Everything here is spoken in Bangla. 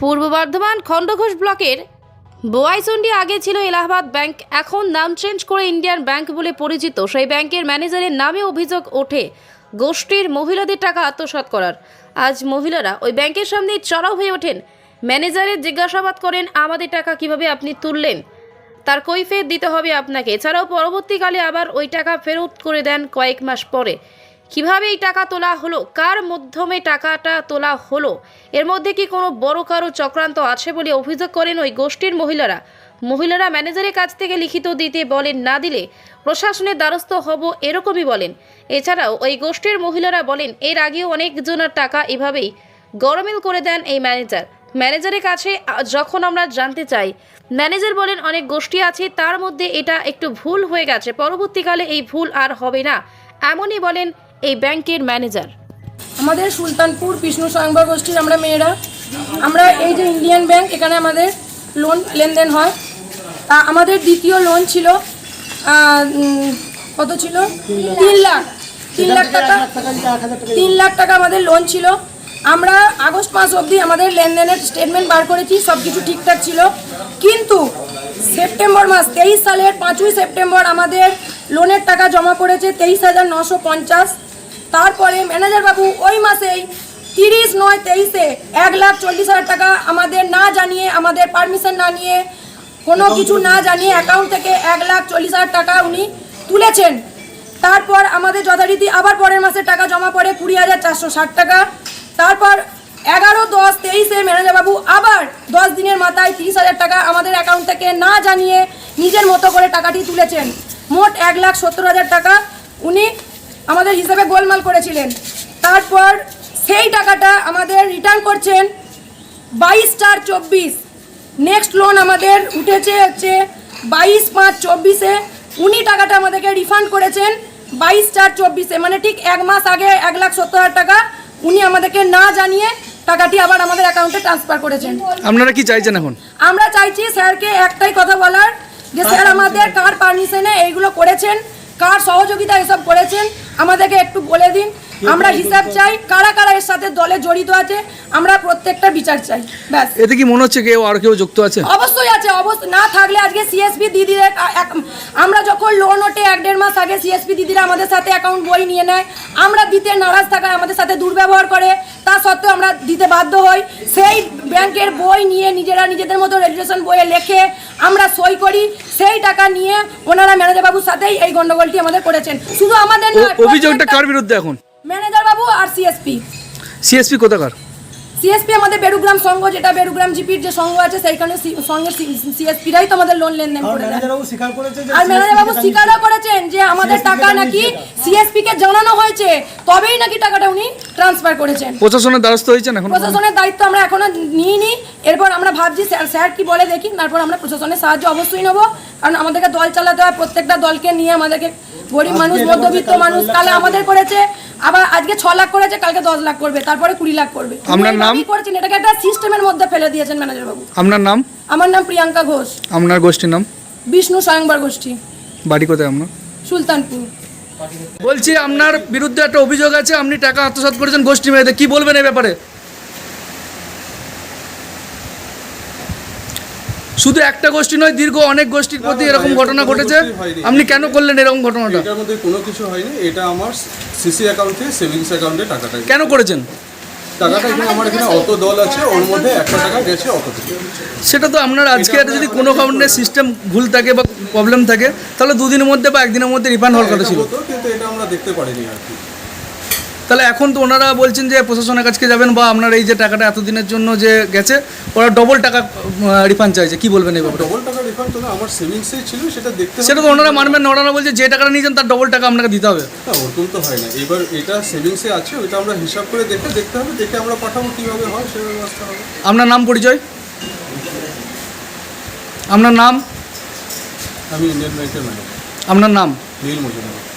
পূর্ব বর্ধমান খণ্ডঘোষ ব্লকের বোয়াইচন্ডি আগে ছিল এলাহাবাদ ব্যাংক, এখন নাম চেঞ্জ করে ইন্ডিয়ান ব্যাংক বলে পরিচিত। সেই ব্যাংকের ম্যানেজারের নামে অভিযোগ ওঠে গোষ্ঠীর মহিলাদের টাকা আত্মসাৎ করার। আজ মহিলারা ওই ব্যাংকের সামনে চড়াও হয়ে ওঠেন। ম্যানেজারের জিজ্ঞাসাবাদ করেন, আমাদের টাকা কীভাবে আপনি তুললেন? তার কৈফিয়ত দিতে হবে আপনাকে। এছাড়াও পরবর্তীকালে আবার ওই টাকা ফেরত করে দেন কয়েক মাস পরে। কীভাবে এই টাকা তোলা হলো? কার মাধ্যমে টাকাটা তোলা হলো? এর মধ্যে কি কোনো বড় কারও চক্রান্ত আছে বলে অভিযোগ করেন ওই গোষ্ঠীর মহিলারা? মহিলারা ম্যানেজারের কাছ থেকে লিখিত দিতে বলেন, না দিলে প্রশাসনের দ্বারস্থ হব এরকমই বলেন। এছাড়াও ওই গোষ্ঠীর মহিলারা বলেন, এর আগেও অনেকজনের টাকা এভাবেই গরমিল করে দেন এই ম্যানেজার। ম্যানেজারের কাছে যখন আমরা জানতে চাই, ম্যানেজার বলেন, অনেক গোষ্ঠী আছে, তার মধ্যে এটা একটু ভুল হয়ে গেছে, পরবর্তীকালে এই ভুল আর হবে না। এমনই বলেন এই ব্যাংকের ম্যানেজার। আমাদের সুলতানপুর বিষ্ণু স্বয়ংবর গোষ্ঠীর আমরা মেয়েরা। আমরা এই যে ইন্ডিয়ান ব্যাংক, এখানে আমাদের লোন লেনদেন হয়। তা আমাদের দ্বিতীয় লোন ছিল কত ছিল? তিন লাখ। তিন লাখ টাকা, তিন লাখ টাকা আমাদের লোন ছিল। আমরা আগস্ট মাস অবধি আমাদের লেনদেনের স্টেটমেন্ট বার করেছি সব কিছু ঠিকঠাক ছিল। কিন্তু সেপ্টেম্বর মাস, তেইশ সালের পাঁচই সেপ্টেম্বর আমাদের লোনের টাকা জমা পড়েছে তেইশ হাজার নশো পঞ্চাশ। তারপরে ম্যানেজার বাবু ওই মাসেই তিরিশ নয় তেইশে এক লাখ চল্লিশ হাজার টাকা আমাদের না জানিয়ে, আমাদের পারমিশন না নিয়ে, কোনো কিছু না জানিয়ে অ্যাকাউন্ট থেকে এক লাখ চল্লিশ হাজার টাকা উনি তুলেছেন। তারপর আমাদের যথারীতি আবার পরের মাসে টাকা জমা পড়ে কুড়ি হাজার চারশো ষাট টাকা। তারপর এগারো, দশ, তেইশে ম্যানেজার বাবু আবার দশ দিনের মাথায় তিরিশ হাজার টাকা আমাদের অ্যাকাউন্ট থেকে না জানিয়ে নিজের মতো করে টাকাটি তুলেছেন। মোট এক লাখ সত্তর হাজার টাকা উনি আমাদের হিসাবে গোলমাল করেছিলেন। তারপর সেই টাকাটা আমাদের রিটার্ন করছেন বাইশ চার চব্বিশ। নেক্সট লোন আমাদের উঠেছে হচ্ছে বাইশ পাঁচ চব্বিশে। উনি টাকাটা আমাদেরকে রিফান্ড করেছেন বাইশ চার চব্বিশে। মানে ঠিক এক মাস আগে এক লাখ সত্তর হাজার টাকা উনি আমাদেরকে না জানিয়ে টাকাটি আবার আমাদের অ্যাকাউন্টে ট্রান্সফার করেছেন। আপনারা কি চাইছেন এখন? আমরা চাইছি স্যারকে একটাই কথা বলার যে স্যার আমাদের কার পারমিশনে এইগুলো করেছেন কার সহযোগিতা এসব করেছেন। আমাদেরকে একটু বলে দিন। আমরা হিসাব চাই কারা কারা এর সাথে দলে জড়িত আছে আমরা প্রত্যেকটা বিচার চাই। ব্যাস। এতে কি মনে হচ্ছে কেউ আর কেউ যুক্ত আছে? অবশ্যই আছে অবশ্যই না থাকলে আজকে সিএসপি দিদিরা এক- আমরা যখন লোন ওঠে এক দেড় মাস আগে সিএসপি দিদিরা আমাদের সাথে অ্যাকাউন্ট বই নিয়ে নেয় আমরা দিতে নারাজ থাকায় আমাদের সাথে দুর্ব্যবহার করে তা সত্ত্বেও আমরা দিতে বাধ্য হই। সেই ব্যাংকের বই নিয়ে নিজেরা নিজেদের মতো রেজিস্ট্রেশন বইয়ে লেখে আমরা সই করি। সেই টাকা নিয়ে ওনারা ম্যানেজার বাবুর সাথেই এই গন্ডগোলটি আমাদের করেছেন। শুধু আমাদের ও- অভিযোগটা কার বিরুদ্ধে এখন? ম্যানেজার বাবু আর সিএসপি সিএসপি কোথাকার? সিএসপি আমাদের বেরুগ্রাম সংঘ যেটা বেরুগ্রাম জিপির যে সংঘ আছে সেইখানে সঙ্গে সিএসপিরাই তো আমাদের লোন লেনদেন করে দেয়। ম্যানেজারবাবু স্বীকার করেছে যে আর ম্যানেজার বাবু স্বীকারও করেছেন যে আমাদের টাকা নাকি সিএসপি কে জানানো হয়েছে তবেই নাকি টাকাটা উনি ট্রান্সফার করেছেন। প্রশাসনের দ্বারস্থ হয়েছেন এখন প্রশাসনের দায়িত্ব আমরা এখনও নিইনি। এরপর আমরা ভাবছি স্যার স্যার কি বলে দেখি তারপর আমরা প্রশাসনের সাহায্য অবশ্যই নেব। কারণ আমাদেরকে দল চালাতে হয় প্রত্যেকটা দলকে নিয়ে আমাদেরকে গরিব মানুষ মধ্যবিত্ত মানুষ কালে আমাদের করেছে আবার আজকে ছ লাখ করেছে কালকে দশ লাখ করবে তারপরে কুড়ি লাখ করবে। আপনার নাম? করেছেন এটাকে একটা সিস্টেমের মধ্যে ফেলে দিয়েছেন ম্যানেজার বাবু আপনার নাম? আমার নাম প্রিয়াঙ্কা ঘোষ। আপনার গোষ্ঠীর নাম? বিষ্ণু স্বয়ংবর গোষ্ঠী। বাড়ি কোথায় আপনার? সুলতানপুর। বলছি আপনার বিরুদ্ধে একটা অভিযোগ আছে আপনি টাকা আত্মসাৎ করেছেন গোষ্ঠী মেয়েদের কি বলবেন এই ব্যাপারে? শুধু একটা গোষ্ঠী নয় দীর্ঘ অনেক গোষ্ঠীর প্রতি এরকম ঘটনা ঘটেছে। আপনি কেন করলেন এরকম ঘটনাটা? এটার মধ্যে কোনো কিছু হয়নি এটা আমার সিসি অ্যাকাউন্টে সেভিংস অ্যাকাউন্টে টাকাটা কেন করেছেন? টাকাটা এখানে আমার এখানে অত দল আছে ওর মধ্যে একটা টাকা গেছে অত সেটা তো আপনার আজকে একটা যদি কোনো কারণে সিস্টেম ভুল থাকে বা প্রবলেম থাকে তাহলে দুদিনের মধ্যে বা একদিনের মধ্যে রিফান্ড হওয়ার কথা ছিল। কিন্তু এটা আমরা দেখতে পারিনি আর কি। তাহলে এখন তো ওনারা বলছেন যে প্রশাসনের কাছে যাবেন বা আপনার এই যে টাকাটা এতদিনের জন্য যে গেছে ওরা ডবল টাকা রিফান্ড চাইছে। কি বলবেন এই ব্যাপারে ডবল টাকা রিফান্ড তো না আমার সেভিংসেই ছিল সেটা দেখতে সেটা তো ওনারা মানবেন না ওনারা বলছে যে টাকাটা নিয়েছেন তার ডবল টাকা আপনাকে দিতে হবে। না ওরকম তো হয় না। এবার এটা সেভিংসে আছে ওইটা আমরা হিসাব করে দেখে দেখতে হবে দেখে আমরা পাঠাবো কীভাবে হয় সে ব্যবস্থা হবে। আপনার নাম পরিচয়? আপনার নাম? আমি ইন্ডিয়ান ব্যাংকের ম্যানেজার। আপনার নাম? নীল মজুমদার।